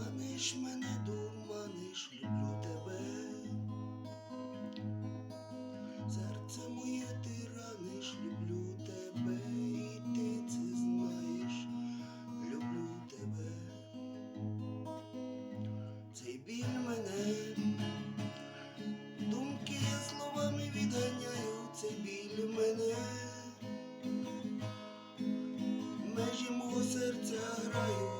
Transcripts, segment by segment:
Маниш мене, дурманиш, люблю тебе. Серце моє ти раниш, люблю тебе, і ти це знаєш, люблю тебе. Цей біль мене, думки словами відганяю, цей біль мене. Межі мого серця грають,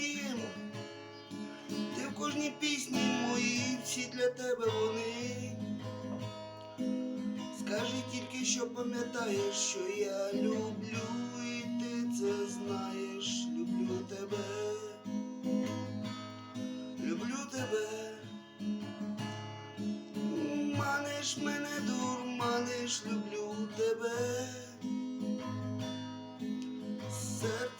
моїм, ти в кожній пісні моїй, всі для тебе вони. Скажи тільки, що пам'ятаєш, що я люблю, і ти це знаєш, люблю тебе, люблю тебе, маниш мене, дурманиш, люблю тебе.